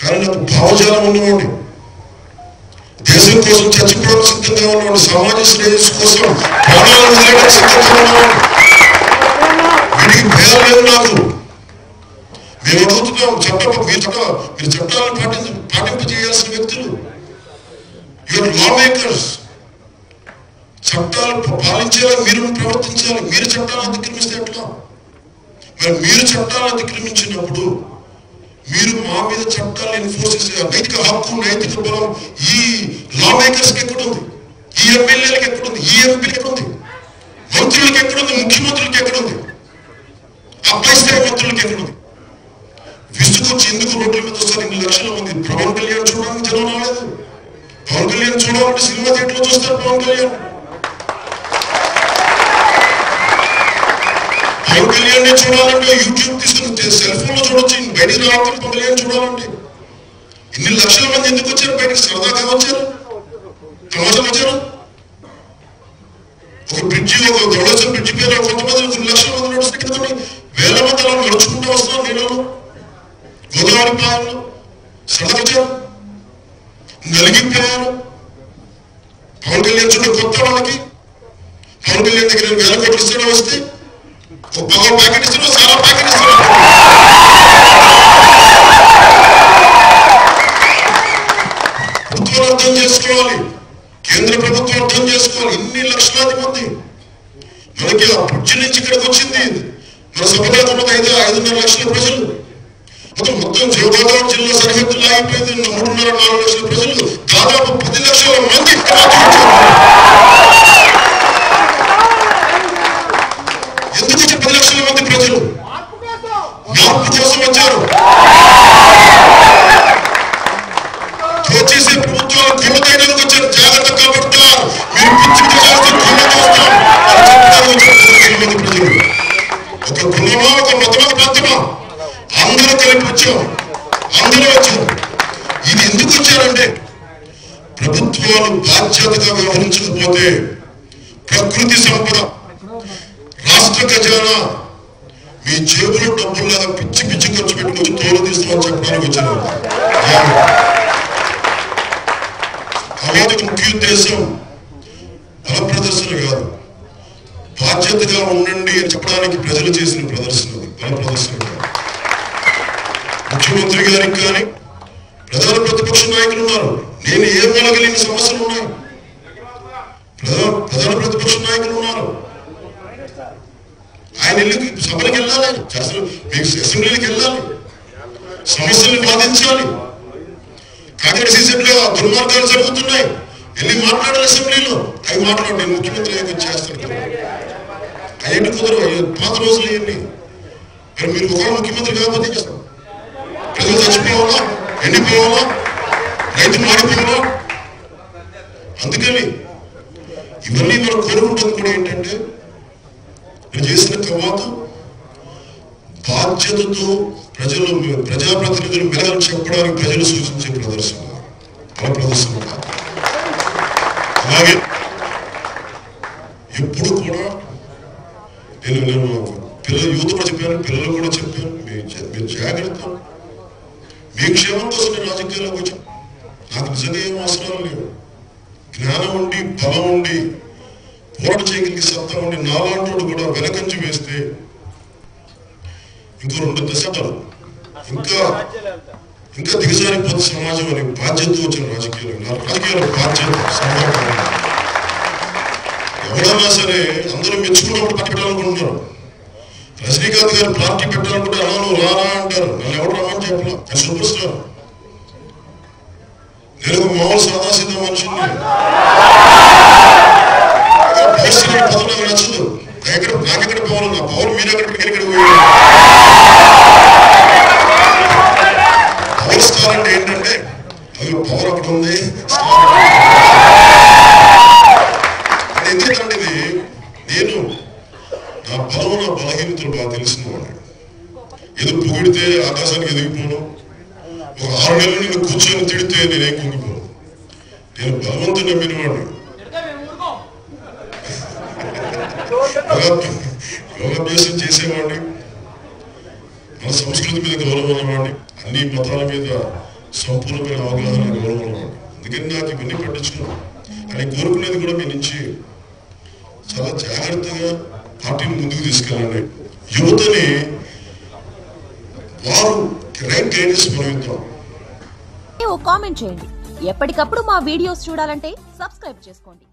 다른 약국 바오지라는 운동을 대선 것은 자치표로 집행되어 오는 상황이 시대의 수컷을 변화하는 우리가 집행하는 우리 배아를 나고 매도도 잡다가 위에 잡다가 잡다를 받은 받은부지 해야하는 것들은 이건 lawmakers 잡다를 발인지라 위를 파버튼지라 위를 잡다가 느끼는 것이 됩니다. మరి మీరు చట్టాలు అతిక్రమించినప్పుడు మీరు మా మీద చట్టాలు ఎన్ఫోర్స్ చేసే నైతిక హక్కు నైతిక బలం ఈ లా మేకర్స్కి ఎక్కడుంది? ఈ ఎమ్మెల్యేలకు ఎక్కడుంది? ఈ ఎంపీలకు ఎక్కడుంది? మంత్రులకి ఎక్కడుంది? ముఖ్యమంత్రులకి ఎక్కడుంది? అబ్బాయి స్థాయి మంత్రులకి ఎక్కడుంది? విసుకొచ్చి ఎందుకు రోడ్ల మీద వస్తారు? ఇన్ని లక్షల మంది. పవన్ కళ్యాణ్ చూడడానికి జనం రాలేదు. పవన్ కళ్యాణ్ చూడాలంటే సినిమా థియేటర్లో చూస్తారు పవన్ కళ్యాణ్. పవన్ చూడాలంటే యూట్యూబ్ తీసుకుని సెల్ ఫోన్లో చూడొచ్చు బయటికి రావాలి పవన్ చూడాలండి చూడాలంటే? ఇన్ని లక్షల మంది ఎందుకు వచ్చారు బయటకు? సరదాగా వచ్చారు? తమాషా వచ్చారు? ఒక బ్రిడ్జి ఒక గౌడేశ్వర బ్రిడ్జి పేరు కొంతమంది కొన్ని లక్షల మంది నడుస్తున్నారు వేల మంది అలా నడుచుకుంటూ వస్తున్నారు నీళ్ళలో గోదావరి ప్రాయంలో సరదాగా నలిగిపోయారు పవన్ కళ్యాణ్ చూడ కొత్త వాళ్ళకి పవన్ కళ్యాణ్ దగ్గర వేల కోట్లు వస్తే? ఒక ప్యాకెట్ ఇస్తున్నాడు చాలా ప్యాకెట్ ఇస్తున్నాడు ప్రభుత్వం అర్థం చేసుకోవాలి. కేంద్ర ప్రభుత్వం అర్థం చేసుకోవాలి. ఇన్ని లక్షలాది మంది. మనకి ఆ పుట్టి నుంచి ఇక్కడికి వచ్చింది. మన సభలో ఉన్నది ఐదు ఐదున్నర లక్షల ప్రజలు. అతను మొత్తం గోదావరి జిల్లా సరిహద్దులు ఆగిపోయింది. మూడున్నర నాలుగు లక్షల ప్రజలు. దాదాపు పది లక్షల మంది ఇక్కడ వచ్చారు ఎందుకు వచ్చి పది లక్షల మంది ప్రజలు మార్పు కోసం వచ్చారు దోచేసే ప్రభుత్వాలు కొమ్మ తీయడానికి వచ్చారు జాగ్రత్త కాబట్టారు మీరు పిచ్చి చేస్తే కొమ్మ చూస్తాం అని చెప్పడానికి వచ్చారు పది లక్షల మంది ప్రజలు ఒక కులమా ఒక మతమా ప్రాంతమా అందరూ కలిపి వచ్చాం అందరూ వచ్చారు ఇది ఎందుకు వచ్చారంటే ప్రభుత్వాలు బాధ్యతగా వ్యవహరించకపోతే ప్రకృతి సంపద రాష్ట్ర ఖజానా మీ జేబులో డబ్బులు లేదా పిచ్చి పిచ్చి ఖర్చు పెట్టుకొని తోలు తీస్తామని చెప్పడానికి వచ్చాను. అలాగే ముఖ్య ఉద్దేశం బల ప్రదర్శన కాదు. బాధ్యతగా ఉండండి అని చెప్పడానికి ప్రజలు చేసిన ప్రదర్శన బల ప్రదర్శన ముఖ్యమంత్రి గారికి కానీ ప్రధాన ప్రతిపక్ష నాయకులు ఉన్నారు. నేను ఏం వెళ్ళగలిగిన సమస్యలు ఉన్నాయి? ప్రధాన ప్రధాన ప్రతిపక్ష నాయకులు ఉన్నారు. ఆయన వెళ్ళి సభలకు వెళ్ళాలి. అసలు మీకు అసెంబ్లీకి వెళ్ళాలి. సమస్యలు బాధించాలి. కాకినాడ సీజన్లో దుర్మార్గాలు జరుగుతున్నాయి. వెళ్ళి మాట్లాడాలి అసెంబ్లీలో? అవి మాట్లాడు నేను ముఖ్యమంత్రి అయ్యాక చేస్తాను. అయ్యండి కుదరవు పాత రోజులు అయ్యండి మరి మీరు ఒక ముఖ్యమంత్రి కాకపోతే చేస్తాం? ప్రజలు చచ్చిపోవాలా? ఎండిపోవాలా? రైతులు మాడిపోవాలా? అందుకని ఇవన్నీ మనం కోరుకుంటుంది కూడా ఏంటంటే నేను చేసిన తర్వాత బాధ్యతతో ప్రజలు ప్రజాప్రతినిధులు మెలగని చెప్పడానికి ప్రజలు సూచించే ప్రదర్శన. బల ప్రదర్శన. అలాగే ఎప్పుడు కూడా నేను నేను పిల్లలు యూత్ కూడా చెప్పాను పిల్లలు కూడా చెప్పాను. మీరు జాగ్రత్త మీ క్షేమం కోసం నేను రాజకీయాల్లోకి వచ్చాను. నాకు నిజంగా ఏం అవసరాలు లేవు. జ్ఞానం ఉండి బలం ఉండి ఓటు చేయగలిగే సత్తా ఉండి నాలాంటి కూడా వెనకంచి వేస్తే ఇంకో రెండు దశాబ్దాలు. ఇంకా ఇంకా దిగజారిపోతే సమాజం అని బాధ్యత వచ్చిన రాజకీయాలు నా రాజకీయాల బాధ్యత సమాజం. ఎవరైనా సరే అందరూ మెచ్చుకున్నప్పుడు పార్టీ పెట్టాలనుకుంటున్నారు. రజనీకాంత్ గారు పార్టీ పెట్టాలనుకుంటే అలా నువ్వు రారా అంటారు. నన్ను ఎవరు రమ్మని చెప్పలా? నేను సూపర్ స్టార్ నేను మామూలు సాదాసీదా మనిషిని. అవి పవర్ ఉంది. అంటే ఎందుకంటే ఇది నేను నా బలం నా బలహీనతలు బాగా తెలిసిన వాడిని. ఏదో పొగిడితే ఆకాశానికి ఎదిగిపోవడం ఒక ఆరు నెలలు నేను కూర్చొని తిడితే నేనేం కుంగిపోను నేను బలవంతుని నమ్మిన వాడిని. యోగా యోగాభ్యాసం చేసేవాడిని. సంస్కృతి మీద గౌరవం ఉన్నవాడిని. అన్ని మతాల మీద సంపూర్ణమైన అవగాహన గౌరవం ఉన్నవాడిని అందుకని నాకు ఇవన్నీ పట్టించుకున్నాను అని కోరుకునేది కూడా మీ నుంచి చాలా జాగ్రత్తగా పార్టీని ముందుకు తీసుకెళ్ళండి. యువతని వారు రైట్ గైడెన్స్ మనం ఇద్దాం ఓ కామెంట్ చేయండి. ఎప్పటికప్పుడు మా వీడియోస్ చూడాలంటే సబ్స్క్రైబ్ చేసుకోండి.